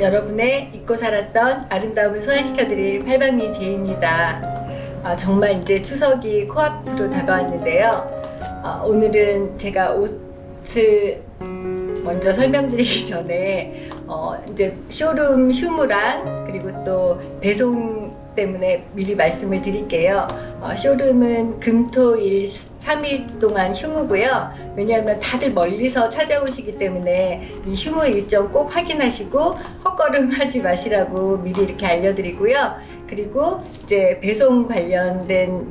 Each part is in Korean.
여러분의 잊고 살았던 아름다움을 소환시켜드릴 팔방미 제입니다. 아, 정말 이제 추석이 코앞으로 다가왔는데요. 아, 오늘은 제가 옷을 먼저 설명드리기 전에 어, 이제 쇼룸 휴무랑 그리고 또 배송 때문에 미리 말씀을 드릴게요. 어, 쇼룸은 금토일 3일 동안 휴무고요. 왜냐하면 다들 멀리서 찾아오시기 때문에 이 휴무 일정 꼭 확인하시고 헛걸음 하지 마시라고 미리 이렇게 알려드리고요. 그리고 이제 배송 관련된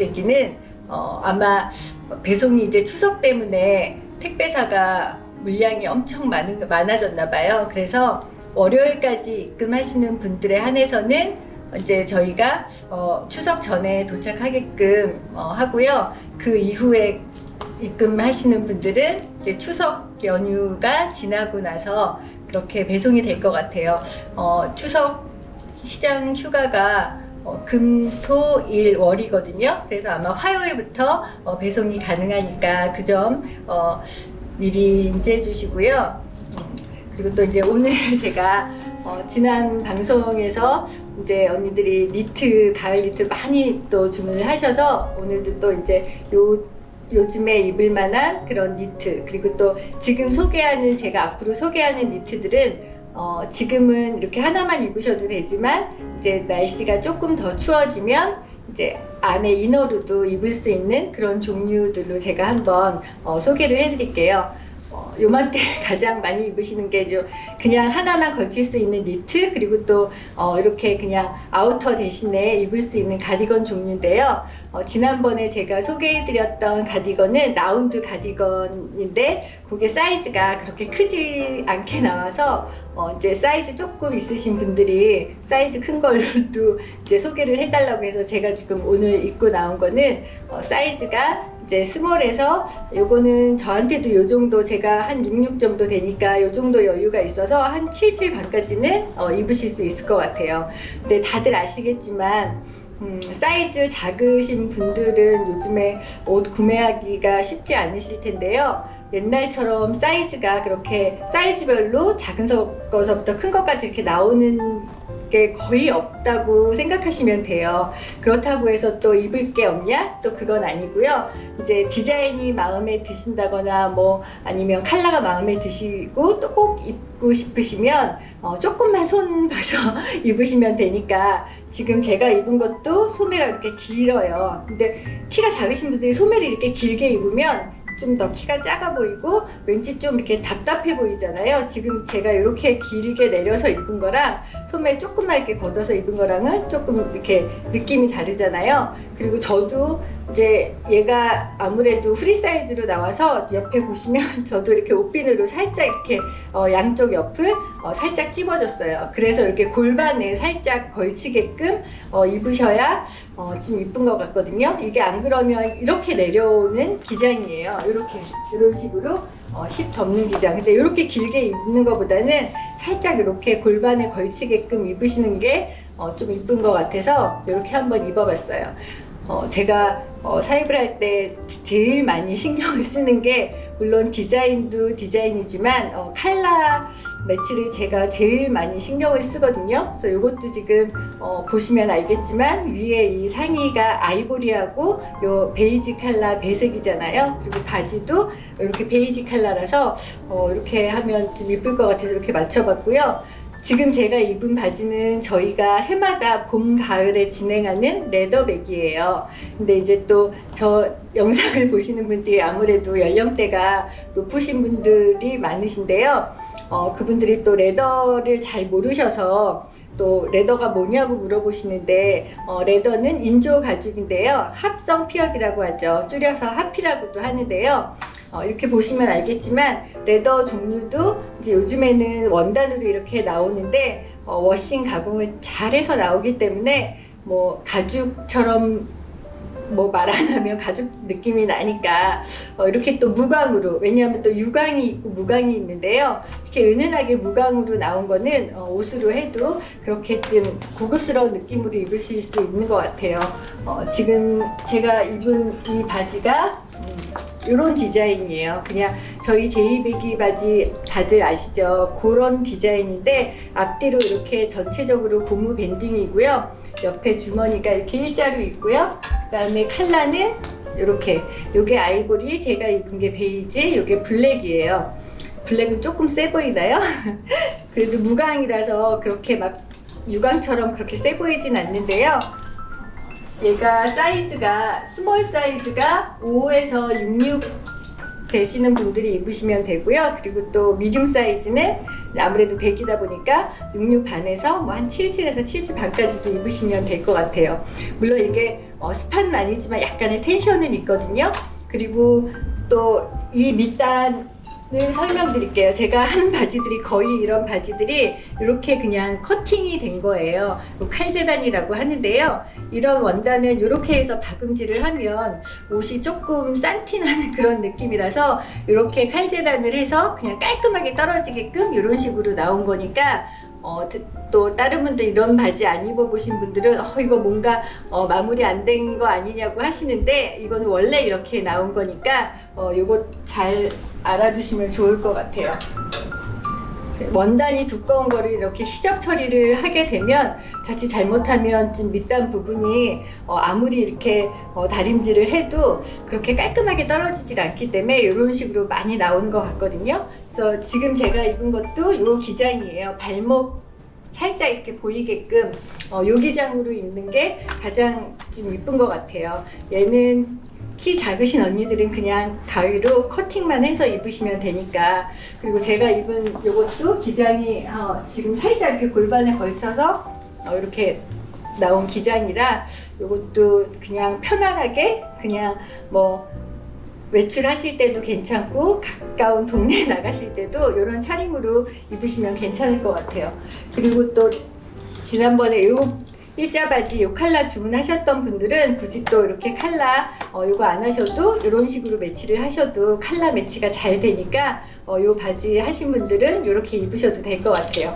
얘기는 어, 아마 배송이 이제 추석 때문에 택배사가 물량이 엄청 많은, 많아졌나 봐요. 그래서 월요일까지 입금하시는 분들에 한해서는 이제 저희가 어, 추석 전에 도착하게끔 어, 하고요. 그 이후에 입금하시는 분들은 이제 추석 연휴가 지나고 나서 그렇게 배송이 될 것 같아요. 어, 추석 시장 휴가가 어, 금, 토, 일, 월이거든요. 그래서 아마 화요일부터 어, 배송이 가능하니까 그점 어, 미리 인지해 주시고요. 음, 그리고 또 이제 오늘 제가 어, 지난 방송에서 이제 언니들이 니트, 가을 니트 많이 또 주문을 하셔서 오늘도 또 이제 요 요즘에 입을 만한 그런 니트 그리고 또 지금 소개하는 제가 앞으로 소개하는 니트들은 어, 지금은 이렇게 하나만 입으셔도 되지만 이제 날씨가 조금 더 추워지면 이제 안에 이너로도 입을 수 있는 그런 종류들로 제가 한번 어, 소개를 해드릴게요. 어, 요맘때 가장 많이 입으시는 게 좀 그냥 하나만 걸칠 수 있는 니트 그리고 또 어, 이렇게 그냥 아우터 대신에 입을 수 있는 가디건 종류인데요. 어, 지난번에 제가 소개해드렸던 가디건은 라운드 가디건인데 그게 사이즈가 그렇게 크지 않게 나와서 어, 이제 사이즈 조금 있으신 분들이 사이즈 큰 걸로도 이제 소개를 해달라고 해서 제가 지금 오늘 입고 나온 거는 어, 사이즈가 이제 스몰에서 요거는 저한테도 요 정도 제가 한 66 정도 되니까 요 정도 여유가 있어서 한 77 반까지는 어, 입으실 수 있을 것 같아요. 근데 다들 아시겠지만 음, 사이즈 작으신 분들은 요즘에 옷 구매하기가 쉽지 않으실 텐데요. 옛날처럼 사이즈가 그렇게 사이즈별로 작은 거서부터 큰 것까지 이렇게 나오는 게 거의 없다고 생각하시면 돼요. 그렇다고 해서 또 입을 게 없냐? 또 그건 아니고요. 이제 디자인이 마음에 드신다거나 뭐 아니면 컬러가 마음에 드시고 또 꼭 입고 싶으시면 어, 조금만 손 봐서 입으시면 되니까 지금 제가 입은 것도 소매가 이렇게 길어요. 근데 키가 작으신 분들이 소매를 이렇게 길게 입으면 좀 더 키가 작아 보이고 왠지 좀 이렇게 답답해 보이잖아요. 지금 제가 이렇게 길게 내려서 입은 거랑 소매 조금만 이렇게 걷어서 입은 거랑은 조금 이렇게 느낌이 다르잖아요. 그리고 저도 이제 얘가 아무래도 프리 사이즈로 나와서 옆에 보시면 저도 이렇게 옷핀으로 살짝 이렇게 어, 양쪽 옆을 어, 살짝 찝어줬어요. 그래서 이렇게 골반에 살짝 걸치게끔 어, 입으셔야 어, 좀 이쁜 것 같거든요. 이게 안 그러면 이렇게 내려오는 기장이에요. 이렇게 이런 식으로 어, 힙 덮는 기장. 근데 이렇게 길게 입는 것보다는 살짝 이렇게 골반에 걸치게끔 입으시는 게 어, 좀 이쁜 것 같아서 이렇게 한번 입어봤어요. 어, 제가 어, 사입을 할 때 제일 많이 신경을 쓰는 게 물론 디자인도 디자인이지만 어, 칼라 매치를 제가 제일 많이 신경을 쓰거든요. 그래서 이것도 지금 어, 보시면 알겠지만 위에 이 상의가 아이보리하고 요 베이지 칼라 배색이잖아요. 그리고 바지도 이렇게 베이지 칼라라서 어, 이렇게 하면 좀 이쁠 것 같아서 이렇게 맞춰봤고요. 지금 제가 입은 바지는 저희가 해마다 봄, 가을에 진행하는 레더백이에요. 근데 이제 또 저 영상을 보시는 분들이 아무래도 연령대가 높으신 분들이 많으신데요. 어, 그분들이 또 레더를 잘 모르셔서 또 레더가 뭐냐고 물어보시는데 어, 레더는 인조 가죽인데요. 합성 피혁이라고 하죠. 줄여서 하피라고도 하는데요. 어, 이렇게 보시면 알겠지만 레더 종류도 이제 요즘에는 원단으로 이렇게 나오는데 어, 워싱 가공을 잘해서 나오기 때문에 뭐 가죽처럼 뭐 말 안 하면 가죽 느낌이 나니까 어, 이렇게 또 무광으로 왜냐하면 또 유광이 있고 무광이 있는데요. 이렇게 은은하게 무광으로 나온 거는 어, 옷으로 해도 그렇게 좀 고급스러운 느낌으로 입으실 수 있는 것 같아요. 어, 지금 제가 입은 이 바지가 음, 이런 디자인이에요. 그냥 저희 제이배기 바지 다들 아시죠? 그런 디자인인데 앞뒤로 이렇게 전체적으로 고무 밴딩이고요. 옆에 주머니가 이렇게 일자로 있고요. 그다음에 컬러는 이렇게 요게 아이보리 제가 입은 게 베이지 요게 블랙이에요. 블랙은 조금 세 보이나요? 그래도 무광이라서 그렇게 막 유광처럼 그렇게 세 보이진 않는데요. 얘가 사이즈가 스몰 사이즈가 5에서 66 되시는 분들이 입으시면 되고요. 그리고 또 미디움 사이즈는 아무래도 100이다 보니까 66 반에서 뭐 한 77에서 77 반까지도 입으시면 될 것 같아요. 물론 이게 어, 스판은 아니지만 약간의 텐션은 있거든요. 그리고 또 이 밑단 을 설명드릴게요. 제가 하는 바지들이 거의 이런 바지들이 이렇게 그냥 커팅이 된 거예요. 요 칼재단이라고 하는데요. 이런 원단은 이렇게 해서 박음질을 하면 옷이 조금 산티나는 그런 느낌이라서 이렇게 칼재단을 해서 그냥 깔끔하게 떨어지게끔 이런 식으로 나온 거니까 어, 드- 또 다른 분들 이런 바지 안 입어보신 분들은 어, 이거 뭔가 어, 마무리 안 된 거 아니냐고 하시는데 이거는 원래 이렇게 나온 거니까 어, 요거 잘 알아두시면 좋을 것 같아요. 원단이 두꺼운 거를 이렇게 시접 처리를 하게 되면 자칫 잘못하면 좀 밑단 부분이 어, 아무리 이렇게 어, 다림질을 해도 그렇게 깔끔하게 떨어지질 않기 때문에 이런 식으로 많이 나오는 것 같거든요. 그래서 지금 제가 입은 것도 이 기장이에요. 발목 살짝 이렇게 보이게끔 어, 요 기장으로 입는 게 가장 좀 이쁜 것 같아요. 얘는 키 작으신 언니들은 그냥 가위로 커팅만 해서 입으시면 되니까 그리고 제가 입은 요것도 기장이 어, 지금 살짝 이렇게 골반에 걸쳐서 어, 이렇게 나온 기장이라 요것도 그냥 편안하게 그냥 뭐 외출하실 때도 괜찮고 가까운 동네 나가실 때도 이런 차림으로 입으시면 괜찮을 것 같아요. 그리고 또 지난번에 요 일자 바지 요 칼라 주문하셨던 분들은 굳이 또 이렇게 칼라 어, 요거 안 하셔도 이런 식으로 매치를 하셔도 칼라 매치가 잘 되니까 어, 요 바지 하신 분들은 이렇게 입으셔도 될 것 같아요.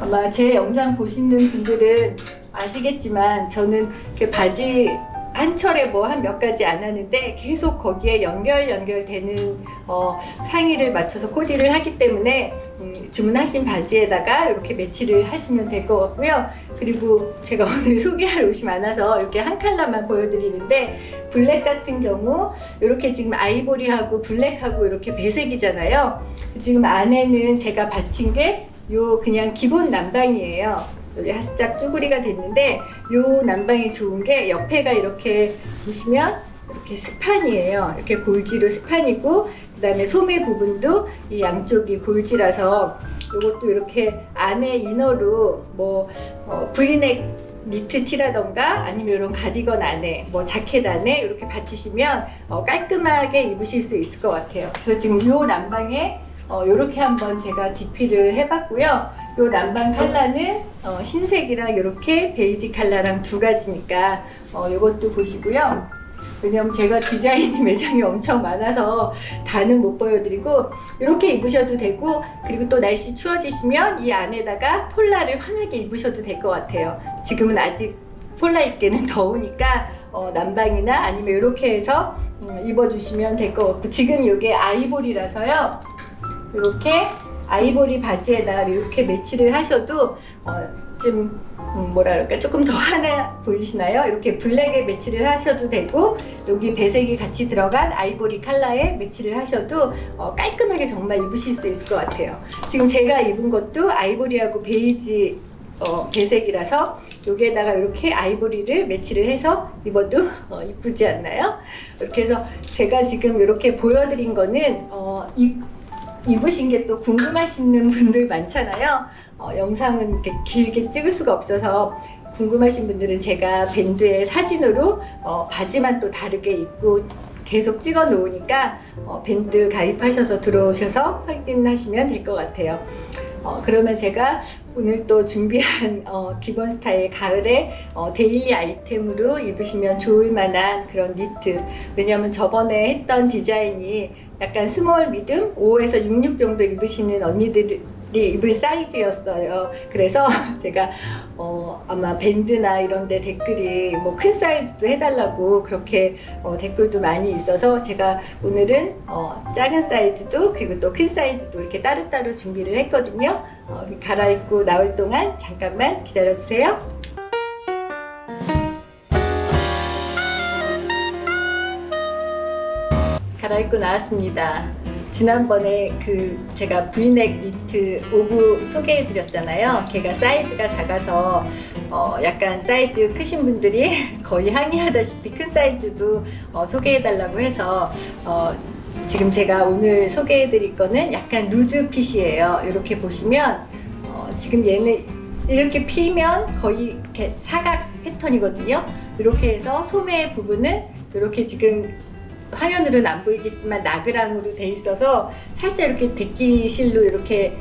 아마 제 영상 보시는 분들은 아시겠지만 저는 그 바지 한 철에 뭐 한 몇 가지 안 하는데 계속 거기에 연결 연결되는 어, 상의를 맞춰서 코디를 하기 때문에 음, 주문하신 바지에다가 이렇게 매치를 하시면 될 것 같고요. 그리고 제가 오늘 소개할 옷이 많아서 이렇게 한 컬러만 보여드리는데 블랙 같은 경우 이렇게 지금 아이보리하고 블랙하고 이렇게 배색이잖아요. 지금 안에는 제가 받친 게 요 그냥 기본 난방이에요. 여기 살짝 쭈구리가 됐는데 요 난방이 좋은 게 옆에가 이렇게 보시면 이렇게 스판이에요. 이렇게 골지로 스판이고 그다음에 소매 부분도 이 양쪽이 골지라서 요것도 이렇게 안에 이너로 뭐 어, 브이넥 니트 티라던가 아니면 이런 가디건 안에 뭐 자켓 안에 이렇게 받치시면 어, 깔끔하게 입으실 수 있을 것 같아요. 그래서 지금 요 난방에 어, 이렇게 한번 제가 DP를 해봤고요. 요 난방 컬러는 어, 흰색이랑 이렇게 베이지 컬러랑 두 가지니까 어, 이것도 보시고요. 왜냐면 제가 디자인이 매장이 엄청 많아서 다는 못 보여드리고 이렇게 입으셔도 되고 그리고 또 날씨 추워지시면 이 안에다가 폴라를 환하게 입으셔도 될 것 같아요. 지금은 아직 폴라 입기는 더우니까 어, 난방이나 아니면 이렇게 해서 음, 입어주시면 될 것 같고 지금 이게 아이보리라서요. 이렇게 아이보리 바지에다 이렇게 매치를 하셔도 어, 좀 음, 뭐라 그럴까 조금 더 하나 보이시나요? 이렇게 블랙에 매치를 하셔도 되고 여기 배색이 같이 들어간 아이보리 컬러에 매치를 하셔도 어, 깔끔하게 정말 입으실 수 있을 것 같아요. 지금 제가 입은 것도 아이보리하고 베이지 어, 배색이라서 여기에다가 이렇게 아이보리를 매치를 해서 입어도 어, 이쁘지 않나요? 이렇게 해서 제가 지금 이렇게 보여드린 거는 어, 이, 입으신 게 또 궁금하시는 분들 많잖아요. 어, 영상은 이렇게 길게 찍을 수가 없어서 궁금하신 분들은 제가 밴드에 사진으로 어, 바지만 또 다르게 입고 계속 찍어 놓으니까 어, 밴드 가입하셔서 들어오셔서 확인하시면 될 것 같아요. 어, 그러면 제가 오늘 또 준비한 어, 기본 스타일 가을에 어, 데일리 아이템으로 입으시면 좋을 만한 그런 니트. 왜냐면 저번에 했던 디자인이 약간 스몰 미듬 5에서 66 정도 입으시는 언니들이 입을 사이즈였어요. 그래서 제가 어, 아마 밴드나 이런 데 댓글이 뭐 큰 사이즈도 해달라고 그렇게 어, 댓글도 많이 있어서 제가 오늘은 어, 작은 사이즈도 그리고 또 큰 사이즈도 이렇게 따로따로 준비를 했거든요. 어, 갈아입고 나올 동안 잠깐만 기다려주세요. 갈아입고 나왔습니다. 지난번에 그 제가 브이넥 니트 오브 소개해 드렸잖아요. 걔가 사이즈가 작아서 어 약간 사이즈 크신 분들이 거의 항의하다시피 큰 사이즈도 어 소개해 달라고 해서 어 지금 제가 오늘 소개해 드릴 거는 약간 루즈 핏이에요. 이렇게 보시면 어 지금 얘는 이렇게 피면 거의 이렇게 사각 패턴이거든요. 이렇게 해서 소매 부분은 이렇게 지금 화면으로는 안 보이겠지만 나그랑으로 돼 있어서 살짝 이렇게 데끼실로 이렇게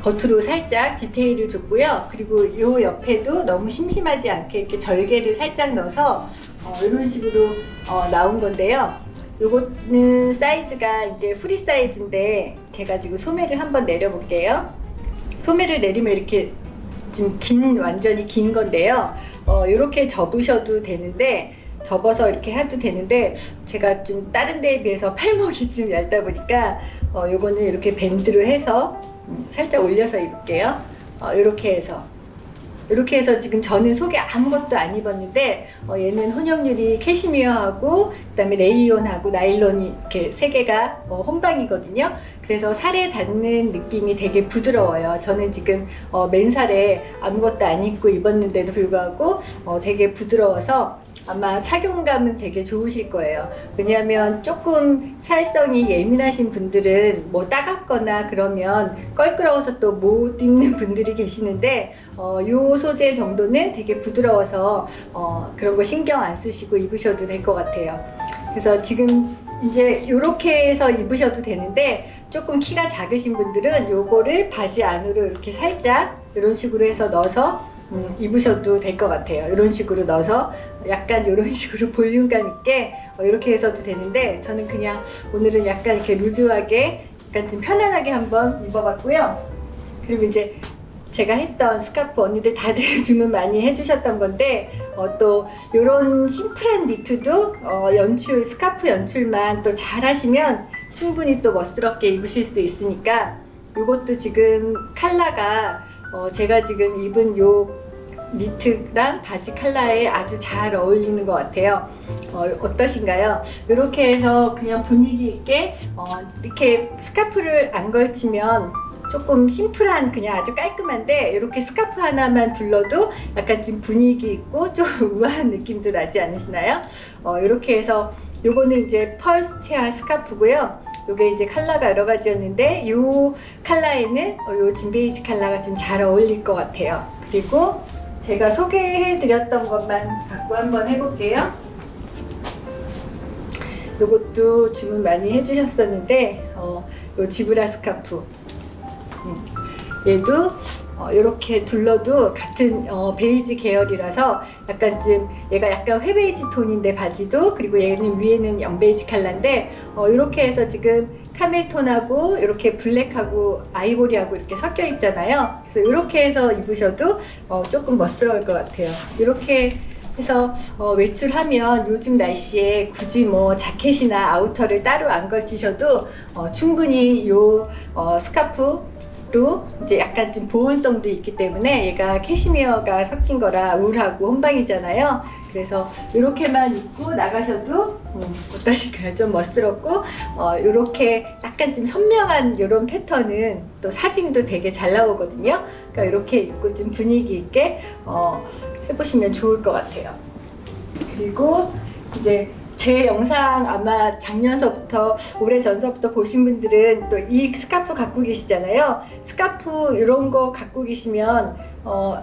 겉으로 살짝 디테일을 줬고요. 그리고 요 옆에도 너무 심심하지 않게 이렇게 절개를 살짝 넣어서 어, 이런 식으로 어, 나온 건데요. 요거는 사이즈가 이제 프리 사이즈인데 제가 지금 소매를 한번 내려볼게요. 소매를 내리면 이렇게 지금 긴 완전히 긴 건데요. 어, 이렇게 접으셔도 되는데 접어서 이렇게 해도 되는데 제가 좀 다른 데에 비해서 팔목이 좀 얇다 보니까 어, 요거는 이렇게 밴드로 해서 음, 살짝 올려서 입을게요. 어, 이렇게 해서 이렇게 해서 지금 저는 속에 아무것도 안 입었는데 어, 얘는 혼용유리 캐시미어하고 그다음에 레이온하고 나일론이 이렇게 세 개가 어, 혼방이거든요. 그래서 살에 닿는 느낌이 되게 부드러워요. 저는 지금 어, 맨살에 아무것도 안 입고 입었는데도 불구하고 어, 되게 부드러워서 아마 착용감은 되게 좋으실 거예요. 왜냐하면 조금 살성이 예민하신 분들은 뭐 따갑거나 그러면 껄끄러워서 또 못 입는 분들이 계시는데 어, 요 소재 정도는 되게 부드러워서 어, 그런 거 신경 안 쓰시고 입으셔도 될 것 같아요. 그래서 지금 이제 이렇게 해서 입으셔도 되는데 조금 키가 작으신 분들은 요거를 바지 안으로 이렇게 살짝 이런 식으로 해서 넣어서 음, 입으셔도 될 것 같아요. 이런 식으로 넣어서 약간 이런 식으로 볼륨감 있게 어, 이렇게 해서도 되는데 저는 그냥 오늘은 약간 이렇게 루즈하게 약간 좀 편안하게 한번 입어봤고요. 그리고 이제 제가 했던 스카프 언니들 다들 주문 많이 해주셨던 건데 어, 또 이런 심플한 니트도 어, 연출 스카프 연출만 또 잘 하시면 충분히 또 멋스럽게 입으실 수 있으니까 이것도 지금 컬러가 어, 제가 지금 입은 요 니트랑 바지 컬러에 아주 잘 어울리는 것 같아요. 어, 어떠신가요? 이렇게 해서 그냥 분위기 있게 어, 이렇게 스카프를 안 걸치면 조금 심플한 그냥 아주 깔끔한데 이렇게 스카프 하나만 둘러도 약간 좀 분위기 있고 좀 우아한 느낌도 나지 않으시나요? 어, 이렇게 해서 요거는 이제 펄스 체아 스카프고요. 요게 이제 컬러가 여러 가지였는데 요 컬러에는 어, 요 진베이지 컬러가 좀 잘 어울릴 것 같아요. 그리고 제가 소개해드렸던 것만 갖고 한번 해볼게요. 요것도 주문 많이 해주셨었는데 어, 요 지브라 스카프 음, 얘도 어, 이렇게 둘러도 같은 어, 베이지 계열이라서 약간 좀 얘가 약간 회베이지 톤인데 바지도 그리고 얘는 위에는 연베이지 컬러인데 어, 이렇게 해서 지금 카멜 톤하고 이렇게 블랙하고 아이보리하고 이렇게 섞여 있잖아요. 그래서 이렇게 해서 입으셔도 어, 조금 멋스러울 것 같아요. 이렇게 해서 어, 외출하면 요즘 날씨에 굳이 뭐 자켓이나 아우터를 따로 안 걸치셔도 어, 충분히 요 어, 스카프 로 이제 약간 좀 보온성도 있기 때문에 얘가 캐시미어가 섞인 거라 울하고 혼방이잖아요. 그래서 이렇게만 입고 나가셔도 음, 어떠실까요? 좀 멋스럽고 어, 이렇게 약간 좀 선명한 이런 패턴은 또 사진도 되게 잘 나오거든요. 그러니까 이렇게 입고 좀 분위기 있게 어, 해보시면 좋을 것 같아요. 그리고 이제 제 영상 아마 작년서부터 올해 전서부터 보신 분들은 또 이 스카프 갖고 계시잖아요. 스카프 이런 거 갖고 계시면 어,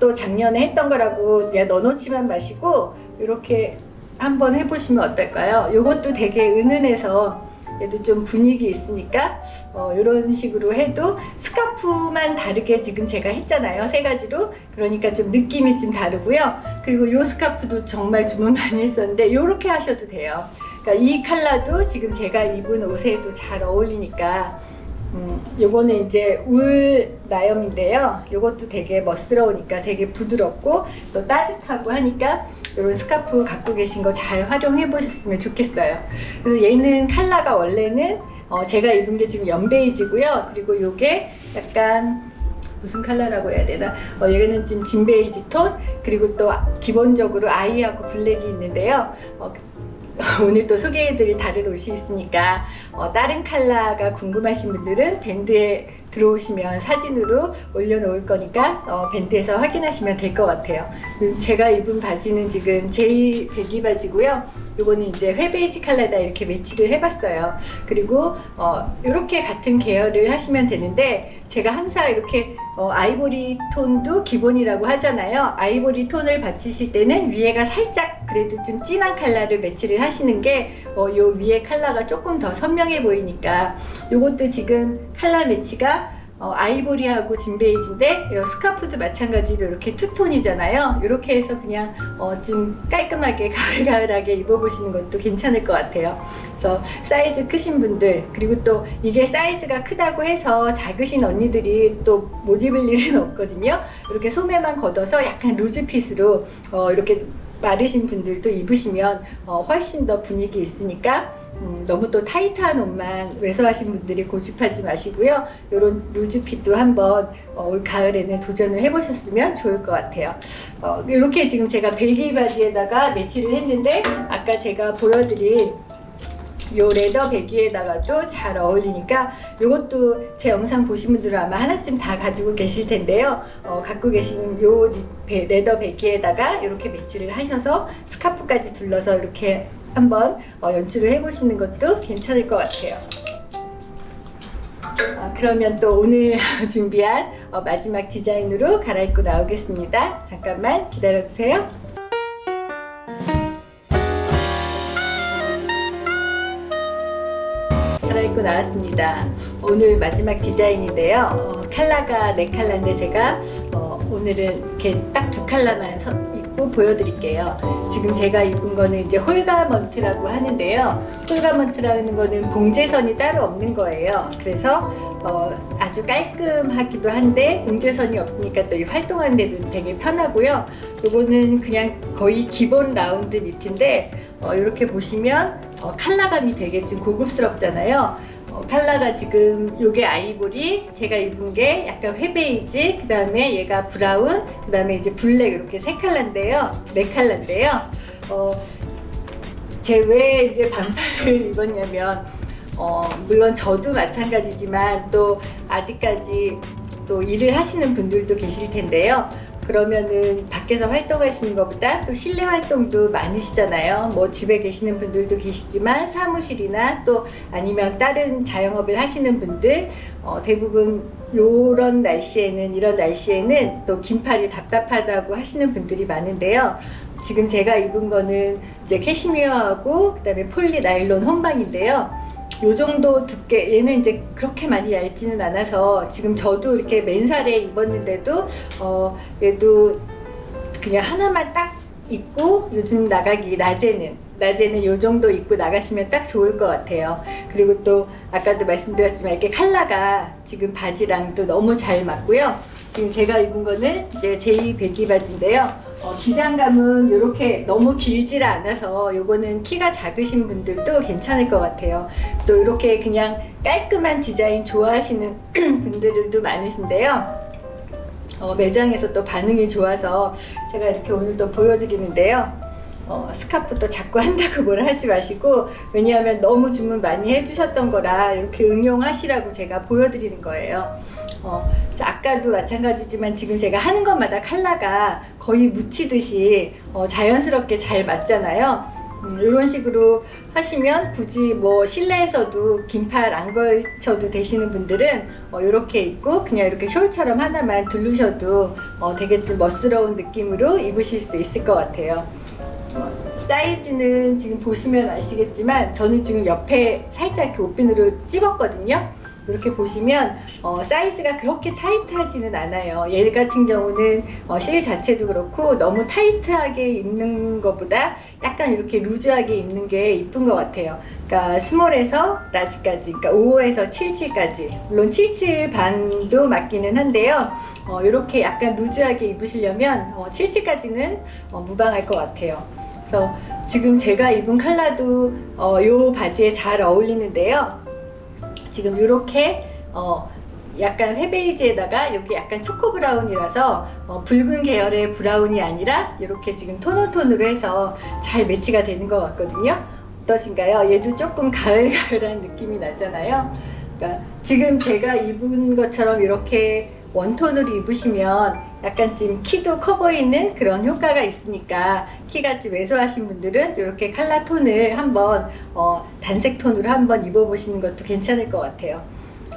또 작년에 했던 거라고 그냥 넣어놓지만 마시고 이렇게 한번 해보시면 어떨까요? 이것도 되게 은은해서 얘도 좀 분위기 있으니까 어, 이런 식으로 해도 스카프만 다르게 지금 제가 했잖아요 세 가지로. 그러니까 좀 느낌이 좀 다르고요. 그리고 이 스카프도 정말 주문 많이 했었는데 이렇게 하셔도 돼요. 그러니까 이 컬러도 지금 제가 입은 옷에도 잘 어울리니까 음, 요거는 이제 울 나염인데요. 요것도 되게 멋스러우니까 되게 부드럽고 또 따뜻하고 하니까 이런 스카프 갖고 계신 거 잘 활용해 보셨으면 좋겠어요. 그래서 얘는 컬러가 원래는 어, 제가 입은 게 지금 연베이지고요. 그리고 요게 약간 무슨 컬러라고 해야 되나? 어, 얘는 지금 진베이지 톤 그리고 또 기본적으로 아이하고 블랙이 있는데요. 어, 오늘 또 소개해드릴 다른 옷이 있으니까 어, 다른 컬러가 궁금하신 분들은 밴드에 들어오시면 사진으로 올려놓을 거니까 어, 밴드에서 확인하시면 될 것 같아요. 음, 제가 입은 바지는 지금 제이 배기 바지고요. 요거는 이제 회베이지 컬러다 이렇게 매치를 해봤어요. 그리고 어, 이렇게 같은 계열을 하시면 되는데 제가 항상 이렇게 어, 아이보리 톤도 기본이라고 하잖아요. 아이보리 톤을 받치실 때는 위에가 살짝 그래도 좀 진한 컬러를 매치를 하시는 게 어, 요 위에 컬러가 조금 더 선명해 보이니까 요것도 지금 컬러 매치가 어, 아이보리하고 진베이지인데 요 스카프도 마찬가지로 이렇게 투톤이잖아요. 이렇게 해서 그냥 어, 좀 깔끔하게 가을가을하게 입어보시는 것도 괜찮을 것 같아요. 그래서 사이즈 크신 분들 그리고 또 이게 사이즈가 크다고 해서 작으신 언니들이 또 못 입을 일은 없거든요. 이렇게 소매만 걷어서 약간 루즈 핏으로 어, 이렇게 마르신 분들도 입으시면 어, 훨씬 더 분위기 있으니까 음, 너무 또 타이트한 옷만 외서하신 분들이 고집하지 마시고요. 이런 루즈핏도 한번 어, 올 가을에는 도전을 해보셨으면 좋을 것 같아요. 어, 이렇게 지금 제가 벨기 바지에다가 매치를 했는데 아까 제가 보여드린 요 레더 배기에다가도 잘 어울리니까 이것도 제 영상 보신 분들은 아마 하나쯤 다 가지고 계실 텐데요. 어, 갖고 계신 요 레더 배기에다가 이렇게 매치를 하셔서 스카프까지 둘러서 이렇게 한번 어, 연출을 해보시는 것도 괜찮을 것 같아요. 아, 그러면 또 오늘 준비한 어, 마지막 디자인으로 갈아입고 나오겠습니다. 잠깐만 기다려주세요. 갈아입고 나왔습니다. 오늘 마지막 디자인인데요. 어, 컬러가 네 컬러인데 제가 어, 오늘은 이렇게 딱 두 컬러만 서- 입고 보여드릴게요. 지금 제가 입은 거는 이제 홀가먼트라고 하는데요. 홀가먼트라는 거는 봉제선이 따로 없는 거예요. 그래서 어, 아주 깔끔하기도 한데 봉제선이 없으니까 또 이 활동하는 데도 되게 편하고요. 요거는 그냥 거의 기본 라운드 니트인데 어, 이렇게 보시면 어, 컬러감이 되게 좀 고급스럽잖아요. 어, 컬러가 지금 요게 아이보리, 제가 입은 게 약간 회베이지, 그 다음에 얘가 브라운, 그 다음에 이제 블랙 이렇게 세 컬러인데요. 네 컬러인데요. 어, 제왜 이제 반팔을 입었냐면, 어, 물론 저도 마찬가지지만 또 아직까지 또 일을 하시는 분들도 계실 텐데요. 그러면은 밖에서 활동하시는 것보다 또 실내 활동도 많으시잖아요. 뭐 집에 계시는 분들도 계시지만 사무실이나 또 아니면 다른 자영업을 하시는 분들 어, 대부분 요런 날씨에는 이런 날씨에는 또 긴팔이 답답하다고 하시는 분들이 많은데요. 지금 제가 입은 거는 이제 캐시미어하고 그다음에 폴리 나일론 혼방인데요. 요 정도 두께 얘는 이제 그렇게 많이 얇지는 않아서 지금 저도 이렇게 맨살에 입었는데도 어 얘도 그냥 하나만 딱 입고 요즘 나가기 낮에는 낮에는 요 정도 입고 나가시면 딱 좋을 것 같아요. 그리고 또 아까도 말씀드렸지만 이렇게 컬러가 지금 바지랑도 너무 잘 맞고요. 지금 제가 입은 거는 이제 제이 배기 바지인데요. 어, 기장감은 이렇게 너무 길지를 않아서 요거는 키가 작으신 분들도 괜찮을 것 같아요. 또 이렇게 그냥 깔끔한 디자인 좋아하시는 분들도 많으신데요. 어, 매장에서 또 반응이 좋아서 제가 이렇게 오늘 또 보여드리는데요. 어, 스카프도 자꾸 한다고 뭐라 하지 마시고 왜냐하면 너무 주문 많이 해주셨던 거라 이렇게 응용하시라고 제가 보여드리는 거예요. 어, 자, 아까도 마찬가지지만 지금 제가 하는 것마다 컬러가 거의 묻히듯이 어, 자연스럽게 잘 맞잖아요. 음, 이런 식으로 하시면 굳이 뭐 실내에서도 긴팔 안 걸쳐도 되시는 분들은 어, 이렇게 입고 그냥 이렇게 숄처럼 하나만 두르셔도 어, 되게 좀 멋스러운 느낌으로 입으실 수 있을 것 같아요. 어, 사이즈는 지금 보시면 아시겠지만 저는 지금 옆에 살짝 이렇게 옷핀으로 찝었거든요. 이렇게 보시면 어, 사이즈가 그렇게 타이트하지는 않아요. 얘 같은 경우는 어, 실 자체도 그렇고 너무 타이트하게 입는 것보다 약간 이렇게 루즈하게 입는 게 이쁜 것 같아요. 그러니까 스몰에서 라지까지, 그러니까 5에서 77까지. 물론 77 반도 맞기는 한데요. 어, 이렇게 약간 루즈하게 입으시려면 어, 77까지는 어, 무방할 것 같아요. 그래서 지금 제가 입은 컬러도 어, 요 바지에 잘 어울리는데요. 지금 이렇게 어, 약간 회베이지에다가 여기 약간 초코 브라운이라서 어, 붉은 계열의 브라운이 아니라 이렇게 지금 톤온톤으로 해서 잘 매치가 되는 것 같거든요. 어떠신가요? 얘도 조금 가을가을한 느낌이 나잖아요. 그러니까 지금 제가 입은 것처럼 이렇게 원톤으로 입으시면 약간 좀 키도 커 보이는 그런 효과가 있으니까 키가 좀 왜소하신 분들은 이렇게 칼라 톤을 한번 어, 단색 톤으로 한번 입어보시는 것도 괜찮을 것 같아요.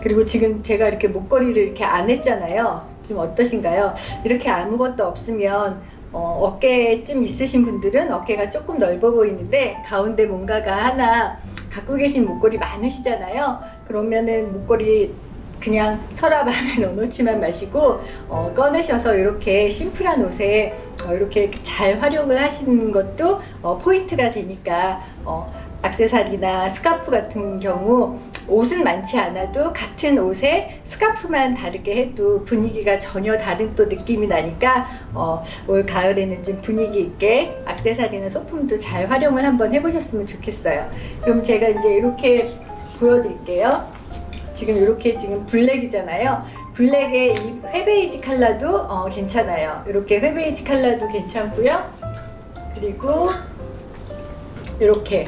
그리고 지금 제가 이렇게 목걸이를 이렇게 안 했잖아요. 좀 어떠신가요? 이렇게 아무것도 없으면 어, 어깨 좀 있으신 분들은 어깨가 조금 넓어 보이는데 가운데 뭔가가 하나 갖고 계신 목걸이 많으시잖아요. 그러면은 목걸이 그냥 서랍 안에 넣어놓지만 마시고 어, 꺼내셔서 이렇게 심플한 옷에 어, 이렇게 잘 활용을 하시는 것도 어, 포인트가 되니까 어, 악세사리나 스카프 같은 경우 옷은 많지 않아도 같은 옷에 스카프만 다르게 해도 분위기가 전혀 다른 또 느낌이 나니까 어, 올 가을에는 좀 분위기 있게 악세사리나 소품도 잘 활용을 한번 해보셨으면 좋겠어요. 그럼 제가 이제 이렇게 보여드릴게요. 지금 이렇게 지금 블랙이잖아요. 블랙의 이 회베이지 컬러도 어, 괜찮아요. 이렇게 회베이지 컬러도 괜찮고요. 그리고 이렇게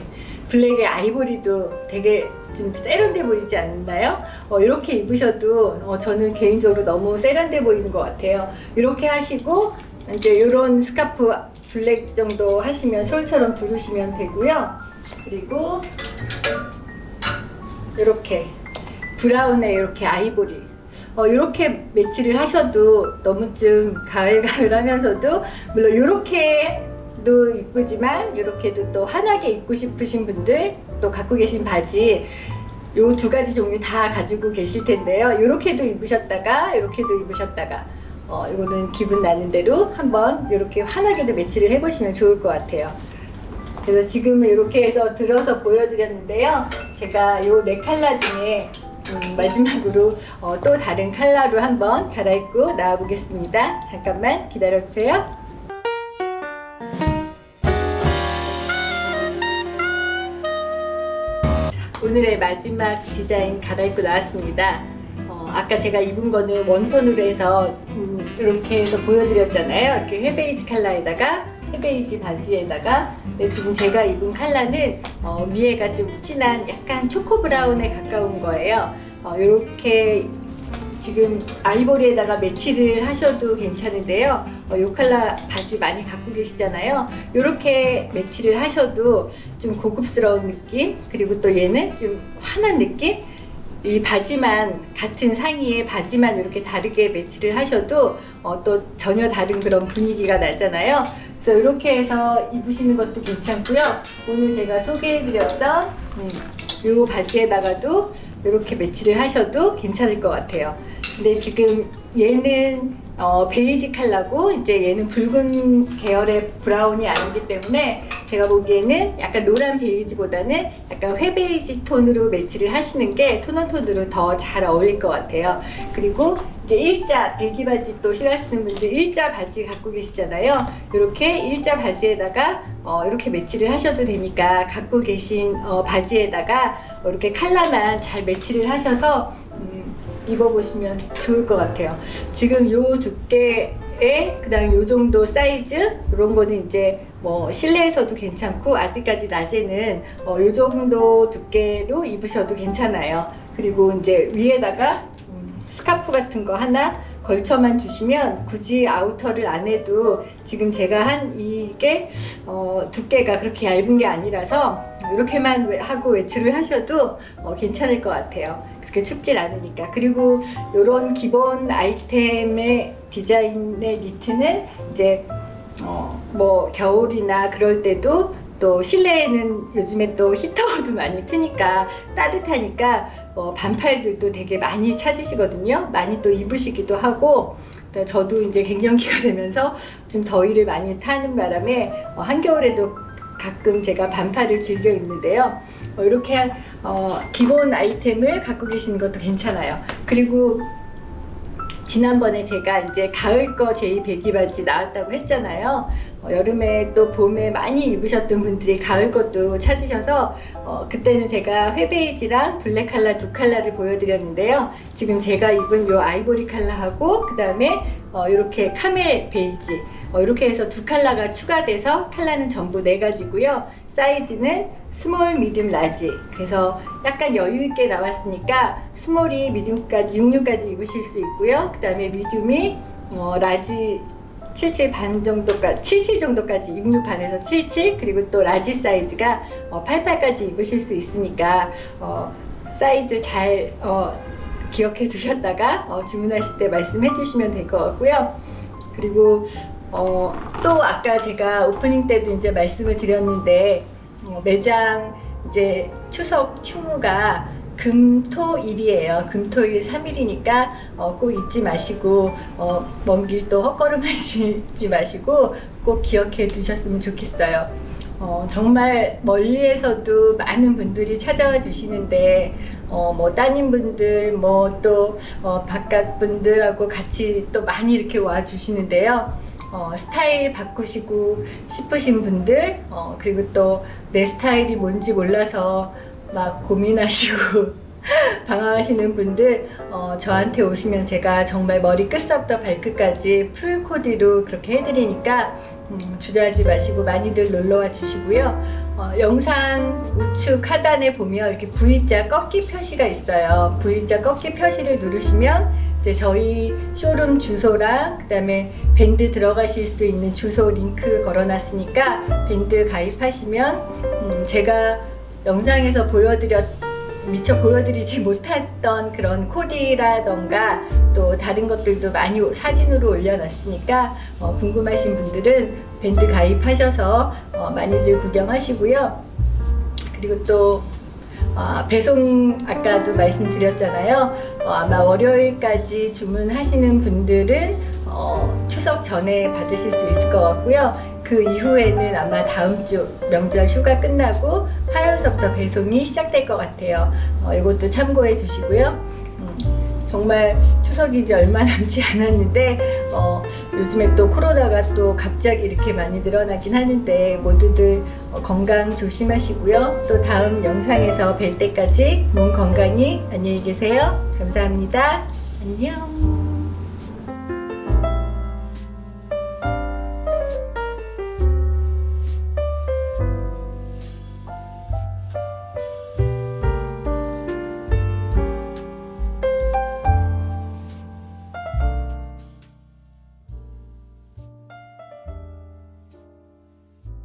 블랙의 아이보리도 되게 좀 세련돼 보이지 않나요? 어, 이렇게 입으셔도 어, 저는 개인적으로 너무 세련돼 보이는 것 같아요. 이렇게 하시고 이제 이런 스카프 블랙 정도 하시면 숄처럼 두르시면 되고요. 그리고 이렇게 브라운에 이렇게 아이보리 어, 이렇게 매치를 하셔도 너무 좀 가을가을하면서도 물론 이렇게도 이쁘지만 이렇게도 또 환하게 입고 싶으신 분들 또 갖고 계신 바지 요 두 가지 종류 다 가지고 계실 텐데요. 이렇게도 입으셨다가 이렇게도 입으셨다가 어, 이거는 기분 나는 대로 한번 이렇게 환하게도 매치를 해보시면 좋을 것 같아요. 그래서 지금 이렇게 해서 들어서 보여드렸는데요. 제가 요네 컬러 중에 음, 마지막으로 어, 또 다른 컬러로 한번 갈아입고 나와보겠습니다. 잠깐만 기다려주세요. 오늘의 마지막 디자인 갈아입고 나왔습니다. 어, 아까 제가 입은 거는 원톤으로 해서 음, 이렇게 해서 보여드렸잖아요. 이렇게 회베이지 컬러에다가 회베이지 바지에다가 네, 지금 제가 입은 컬러는 어, 위에가 좀 진한 약간 초코 브라운에 가까운 거예요. 어, 이렇게 지금 아이보리에다가 매치를 하셔도 괜찮은데요. 어, 요 컬러 바지 많이 갖고 계시잖아요. 이렇게 매치를 하셔도 좀 고급스러운 느낌 그리고 또 얘는 좀 환한 느낌 이 바지만 같은 상의에 바지만 이렇게 다르게 매치를 하셔도 어, 또 전혀 다른 그런 분위기가 나잖아요. 그래서 이렇게 해서 입으시는 것도 괜찮고요. 오늘 제가 소개해드렸던 음, 이 바지에다가도 이렇게 매치를 하셔도 괜찮을 것 같아요. 근데 지금 얘는 어, 베이지 컬러고 이제 얘는 붉은 계열의 브라운이 아니기 때문에 제가 보기에는 약간 노란 베이지보다는 약간 회베이지 톤으로 매치를 하시는 게 톤온톤으로 더 잘 어울릴 것 같아요. 그리고 이제 일자 배기 바지 또 싫어하시는 분들 일자 바지 갖고 계시잖아요. 이렇게 일자 바지에다가 어, 이렇게 매치를 하셔도 되니까 갖고 계신 어, 바지에다가 이렇게 컬러만 잘 매치를 하셔서 음, 입어보시면 좋을 것 같아요. 지금 요 두께에 그다음 요 정도 사이즈 이런 거는 이제 뭐 실내에서도 괜찮고 아직까지 낮에는 어, 요 정도 두께로 입으셔도 괜찮아요. 그리고 이제 위에다가 음, 스카프 같은 거 하나 걸쳐만 주시면 굳이 아우터를 안 해도 지금 제가 한 이게 어, 두께가 그렇게 얇은 게 아니라서 이렇게만 외- 하고 외출을 하셔도 어, 괜찮을 것 같아요. 그렇게 춥질 않으니까. 그리고 이런 기본 아이템의 디자인의 니트는 이제 어, 뭐 겨울이나 그럴 때도 또 실내에는 요즘에 또 히터도 많이 트니까 따뜻하니까 어, 반팔들도 되게 많이 찾으시거든요. 많이 또 입으시기도 하고 또 저도 이제 갱년기가 되면서 좀 더위를 많이 타는 바람에 어, 한겨울에도 가끔 제가 반팔을 즐겨 입는데요. 어, 이렇게 어, 기본 아이템을 갖고 계시는 것도 괜찮아요. 그리고 지난번에 제가 이제 가을 거 제이 배기 바지 나왔다고 했잖아요. 어, 여름에 또 봄에 많이 입으셨던 분들이 가을 것도 찾으셔서 어, 그때는 제가 회베이지랑 블랙 칼라 두 칼라를 보여드렸는데요. 지금 제가 입은 요 아이보리 칼라하고 그 다음에 어, 이렇게 카멜 베이지 어, 이렇게 해서 두 칼라가 추가돼서 칼라는 전부 네 가지고요. 사이즈는 스몰, 미디움, 라지. 그래서 약간 여유 있게 나왔으니까 스몰이 미디움까지 66까지 입으실 수 있고요. 그다음에 미디움이 어, 라지 77 반 정도까지 77 정도까지 66 반에서 77 그리고 또 라지 사이즈가 어, 88까지 입으실 수 있으니까 어, 사이즈 잘 어, 기억해 두셨다가 어, 주문하실 때 말씀해 주시면 될 것 같고요. 그리고 어, 또 아까 제가 오프닝 때도 이제 말씀을 드렸는데 어, 매장 이제 추석 휴무가 금토일이에요. 금토일 3일이니까 어, 꼭 잊지 마시고 어, 먼길 또 헛걸음하시지 마시고 꼭 기억해 두셨으면 좋겠어요. 어, 정말 멀리에서도 많은 분들이 찾아와 주시는데 어, 뭐 따님분들 뭐또 어, 바깥 분들하고 같이 또 많이 이렇게 와 주시는데요. 어, 스타일 바꾸시고 싶으신 분들 어, 그리고 또 내 스타일이 뭔지 몰라서 막 고민하시고 방황하시는 분들 어, 저한테 오시면 제가 정말 머리 끝서부터 발끝까지 풀 코디로 그렇게 해드리니까 음, 주저하지 마시고 많이들 놀러와 주시고요. 어, 영상 우측 하단에 보면 이렇게 V자 꺾기 표시가 있어요. V자 꺾기 표시를 누르시면 이제 저희 쇼룸 주소랑 그다음에 밴드 들어가실 수 있는 주소 링크 걸어놨으니까 밴드 가입하시면 음, 제가 영상에서 보여드렸 미처 보여드리지 못했던 그런 코디라던가 또 다른 것들도 많이 사진으로 올려놨으니까 어, 궁금하신 분들은 밴드 가입하셔서 어, 많이들 구경하시고요. 그리고 또 아, 배송 아까도 말씀드렸잖아요. 어, 아마 월요일까지 주문하시는 분들은 어, 추석 전에 받으실 수 있을 것 같고요. 그 이후에는 아마 다음 주 명절 휴가 끝나고 화요일서부터 배송이 시작될 것 같아요. 어, 이것도 참고해 주시고요. 음, 정말 추석이 이제 얼마 남지 않았는데 어, 요즘에 또 코로나가 또 갑자기 이렇게 많이 늘어나긴 하는데 모두들 어, 건강 조심하시고요. 또 다음 영상에서 뵐 때까지 몸 건강히 안녕히 계세요. 감사합니다. 안녕.